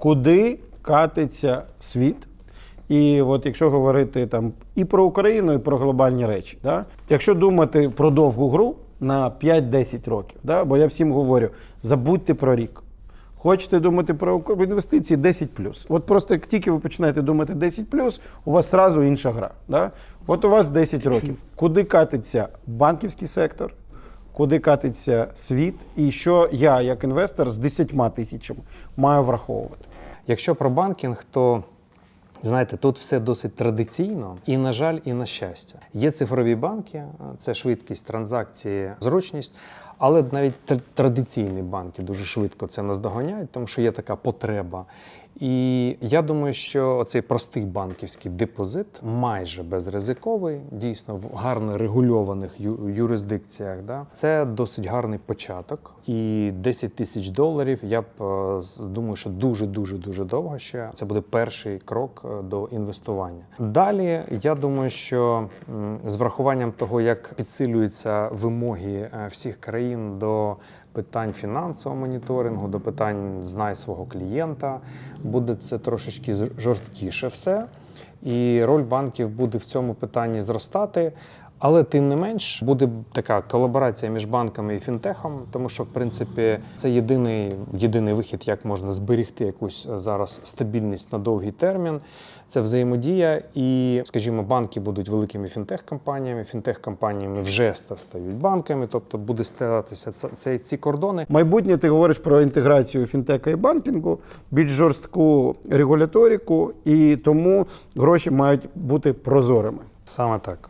куди катиться світ. І от якщо говорити там і про Україну, і про глобальні речі, да? якщо думати про довгу гру на 5-10 років, да? бо я всім говорю, забудьте про рік. Хочете думати про інвестиції 10 От просто як тільки ви починаєте думати 10 у вас зразу інша гра. Да? От у вас 10 років. Куди катиться банківський сектор, куди катиться світ, і що я, як інвестор, з 10 тисячами маю враховувати. Якщо про банкінг, то знаєте, тут все досить традиційно, і на жаль, і на щастя. Є цифрові банки, це швидкість транзакції, зручність. Але навіть традиційні банки дуже швидко це наздоганяють, тому що є така потреба. І я думаю, що оцей простий банківський депозит майже безризиковий, дійсно в гарно регульованих юрисдикціях. Да? Це досить гарний початок. І 10 тисяч доларів. Я б е, думаю, що дуже дуже дуже довго ще це буде перший крок е, до інвестування. Далі я думаю, що з врахуванням того, як підсилюються вимоги е, всіх країн до питань фінансового моніторингу, до питань знай свого клієнта, буде це трошечки жорсткіше все. І роль банків буде в цьому питанні зростати. Але тим не менш буде така колаборація між банками і фінтехом, тому що в принципі це єдиний, єдиний вихід, як можна зберегти якусь зараз стабільність на довгий термін. Це взаємодія, і, скажімо, банки будуть великими фінтех-компаніями. Фінтех-компаніями вже стають банками, тобто буде стиратися це, це ці кордони. Майбутнє ти говориш про інтеграцію фінтека і банкінгу, більш жорстку регуляторику, і тому гроші мають бути прозорими. Саме так.